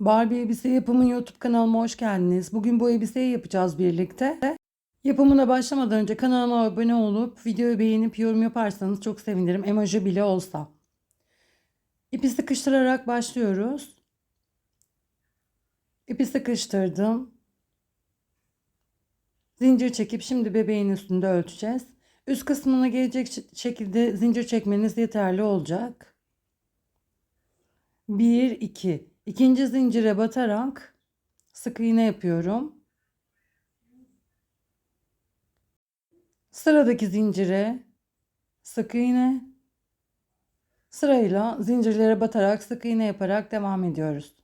Barbie elbise yapımı YouTube kanalıma hoş geldiniz. Bugün bu elbiseyi yapacağız birlikte. Yapımına başlamadan önce kanalıma abone olup videoyu beğenip yorum yaparsanız çok sevinirim. Emoji bile olsa. İpi sıkıştırarak başlıyoruz. İpi sıkıştırdım. Zincir çekip şimdi bebeğin üstünde ölçeceğiz. Üst kısmına gelecek şekilde zincir çekmeniz yeterli olacak. 1 2 İkinci zincire batarak sık iğne yapıyorum. Sıradaki zincire sık iğne. Sırayla zincirlere batarak sık iğne yaparak devam ediyoruz.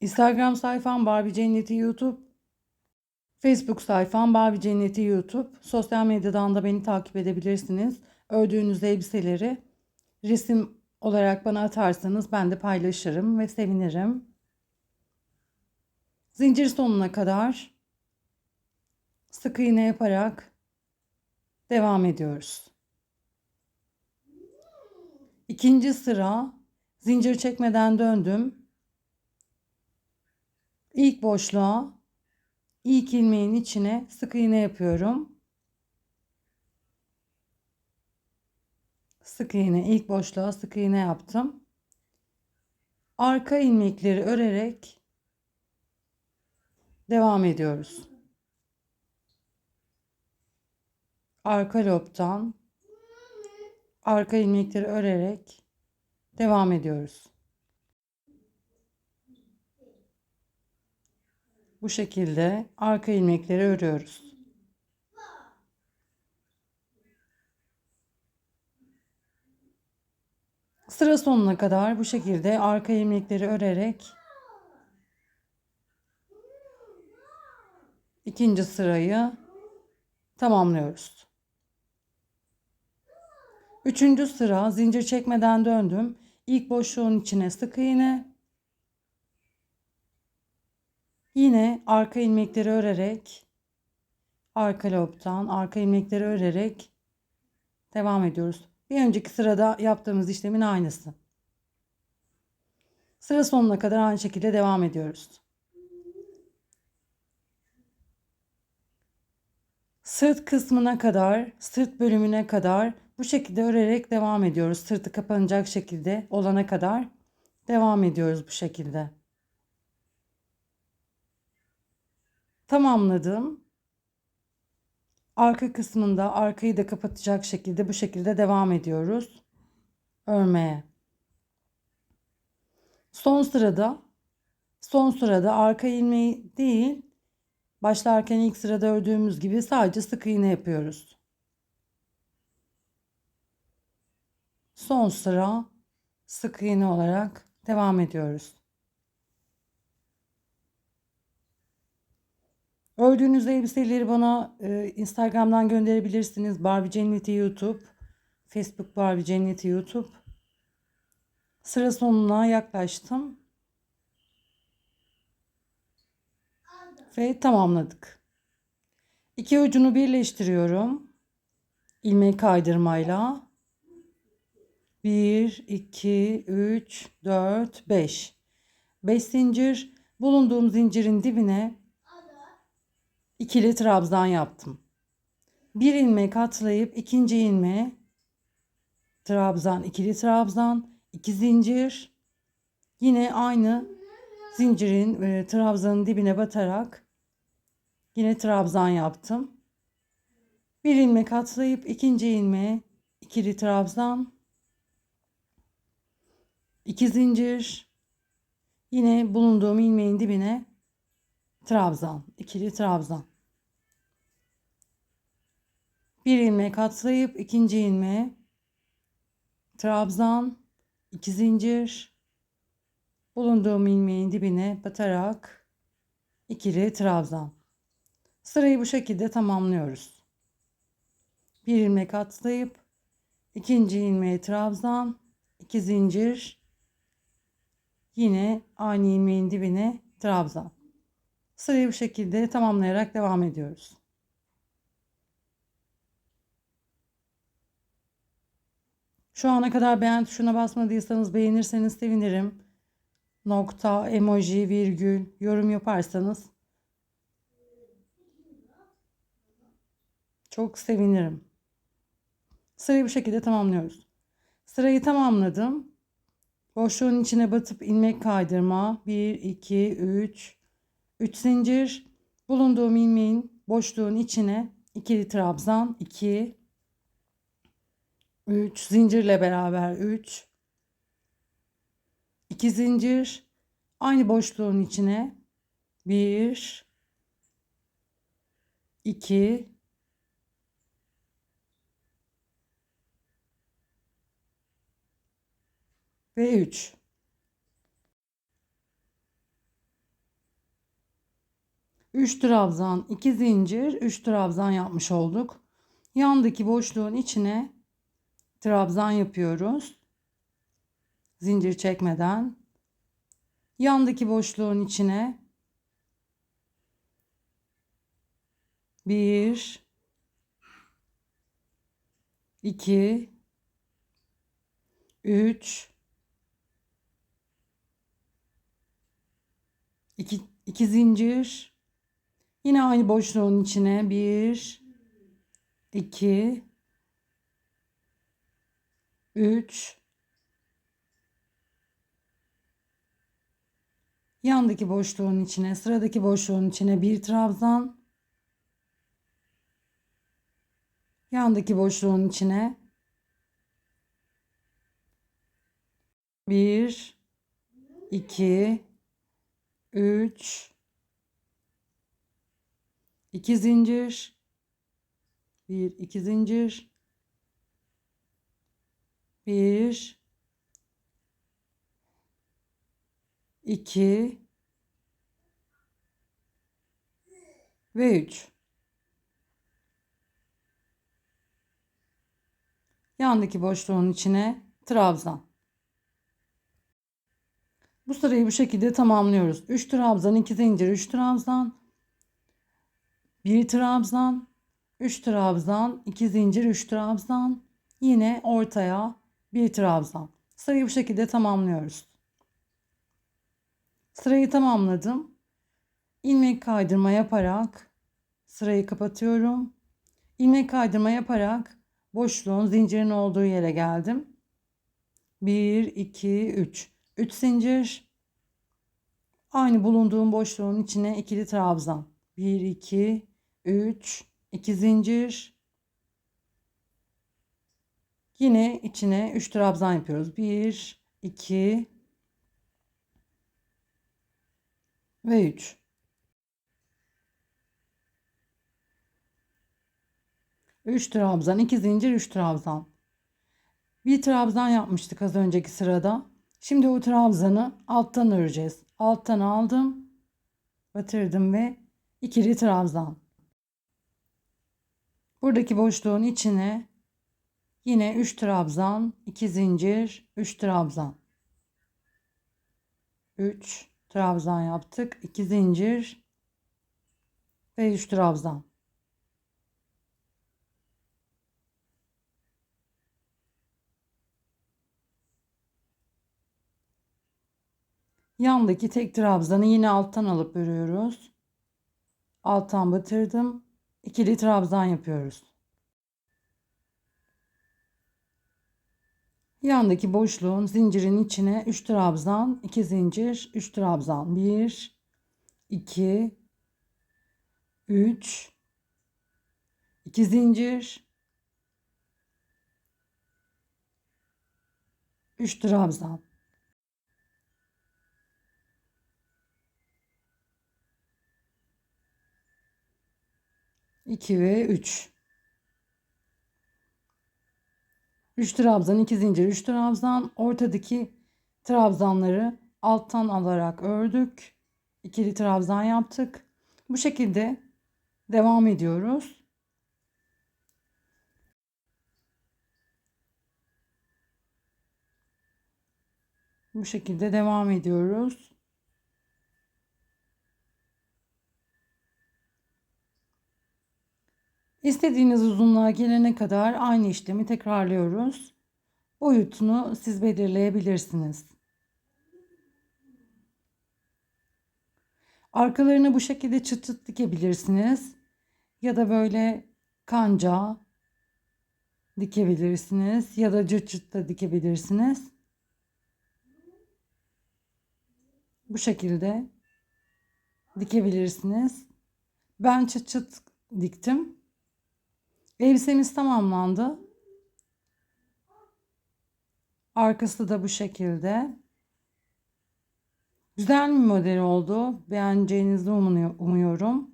Instagram sayfam Barbie Cenneti YouTube. Facebook sayfam Barbie Cenneti YouTube. Sosyal medyadan da beni takip edebilirsiniz. Ördüğünüz elbiseleri resim olarak bana atarsanız ben de paylaşırım ve sevinirim. Zincir sonuna kadar sık iğne yaparak devam ediyoruz. İkinci sıra zincir çekmeden döndüm. İlk boşluğa ilk ilmeğin içine sık iğne yapıyorum. Sık iğne ilk boşluğa sık iğne yaptım. Arka ilmekleri örerek devam ediyoruz. Arka lobtan arka ilmekleri örerek devam ediyoruz. Bu şekilde arka ilmekleri örüyoruz. Sıra sonuna kadar bu şekilde arka ilmekleri örerek ikinci sırayı tamamlıyoruz. Üçüncü sıra zincir çekmeden döndüm. İlk boşluğun içine sık iğne. Yine arka ilmekleri örerek arka lobtan arka ilmekleri örerek devam ediyoruz. Bir önceki sırada yaptığımız işlemin aynısı. Sıra sonuna kadar aynı şekilde devam ediyoruz. Sırt kısmına kadar, sırt bölümüne kadar bu şekilde örerek devam ediyoruz. Sırtı kapanacak şekilde olana kadar devam ediyoruz bu şekilde. Tamamladım arka kısmında arkayı da kapatacak şekilde bu şekilde devam ediyoruz örmeye. Son sırada son sırada arka ilmeği değil başlarken ilk sırada ördüğümüz gibi sadece sık iğne yapıyoruz. Son sıra sık iğne olarak devam ediyoruz. Ördüğünüz elbiseleri bana e, Instagram'dan gönderebilirsiniz. Barbie Cenneti YouTube, Facebook Barbie Cenneti YouTube. Sıra sonuna yaklaştım. Ve tamamladık. İki ucunu birleştiriyorum. ilmek kaydırmayla. 1, 2, 3, 4, 5. 5 zincir bulunduğum zincirin dibine ikili trabzan yaptım. Bir ilmek atlayıp ikinci ilmeğe trabzan, ikili trabzan, iki zincir. Yine aynı zincirin e, trabzanın dibine batarak yine trabzan yaptım. Bir ilmek atlayıp ikinci ilmeğe ikili trabzan, iki zincir. Yine bulunduğum ilmeğin dibine trabzan, ikili trabzan. Bir ilmek atlayıp ikinci ilmeğe trabzan, iki zincir bulunduğum ilmeğin dibine batarak ikili trabzan. Sırayı bu şekilde tamamlıyoruz. Bir ilmek atlayıp ikinci ilmeğe trabzan, iki zincir yine aynı ilmeğin dibine trabzan. Sırayı bu şekilde tamamlayarak devam ediyoruz. Şu ana kadar beğen tuşuna basmadıysanız beğenirseniz sevinirim. Nokta, emoji, virgül, yorum yaparsanız çok sevinirim. Sırayı bu şekilde tamamlıyoruz. Sırayı tamamladım. Boşluğun içine batıp ilmek kaydırma. 1, 2, 3. 3 zincir. Bulunduğum ilmeğin boşluğun içine ikili trabzan 2 3 zincirle beraber 3 2 zincir aynı boşluğun içine 1 2 ve 3 3 trabzan 2 zincir 3 trabzan yapmış olduk. Yandaki boşluğun içine trabzan yapıyoruz. Zincir çekmeden. Yandaki boşluğun içine 1 2 3 2 2 zincir Yine aynı boşluğun içine 1 2 3 Yandaki boşluğun içine, sıradaki boşluğun içine bir trabzan. Yandaki boşluğun içine bir, iki, üç, 2 zincir. 1 2 zincir 1 2 ve 3 yandaki boşluğun içine trabzan. Bu sırayı bu şekilde tamamlıyoruz. 3 trabzan 2 zincir 3 trabzan. 1 trabzan, 3 trabzan, 2 zincir, 3 trabzan, yine ortaya 1 trabzan. Sırayı bu şekilde tamamlıyoruz. Sırayı tamamladım. İlmek kaydırma yaparak sırayı kapatıyorum. İlmek kaydırma yaparak boşluğun zincirin olduğu yere geldim. 1 2 3. 3 zincir. Aynı bulunduğum boşluğun içine ikili trabzan. 1 2 3 2 zincir yine içine 3 trabzan yapıyoruz. 1 2 ve 3 3 trabzan 2 zincir 3 trabzan. Bir trabzan yapmıştık az önceki sırada. Şimdi o trabzanı alttan öreceğiz. Alttan aldım batırdım ve ikili trabzan. Buradaki boşluğun içine yine 3 trabzan, 2 zincir, 3 trabzan. 3 trabzan yaptık. 2 zincir ve 3 trabzan. Yandaki tek trabzanı yine alttan alıp örüyoruz. Alttan batırdım ikili trabzan yapıyoruz. Yandaki boşluğun zincirin içine 3 trabzan, 2 zincir, 3 trabzan. 1 2 3 2 zincir 3 trabzan. 2 ve 3. 3 trabzan, 2 zincir, 3 trabzan. Ortadaki trabzanları alttan alarak ördük. İkili trabzan yaptık. Bu şekilde devam ediyoruz. Bu şekilde devam ediyoruz. İstediğiniz uzunluğa gelene kadar aynı işlemi tekrarlıyoruz. Boyutunu siz belirleyebilirsiniz. Arkalarını bu şekilde çıt çıt dikebilirsiniz. Ya da böyle kanca dikebilirsiniz. Ya da cırt cırt da dikebilirsiniz. Bu şekilde dikebilirsiniz. Ben çıt çıt diktim. Elbisemiz tamamlandı. Arkası da bu şekilde. Güzel bir model oldu. Beğeneceğinizi umuyor- umuyorum.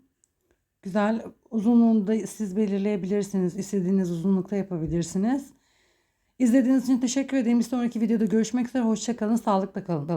Güzel. Uzunluğunu da siz belirleyebilirsiniz. İstediğiniz uzunlukta yapabilirsiniz. İzlediğiniz için teşekkür ederim. Bir sonraki videoda görüşmek üzere. Hoşçakalın. Sağlıkla kalın.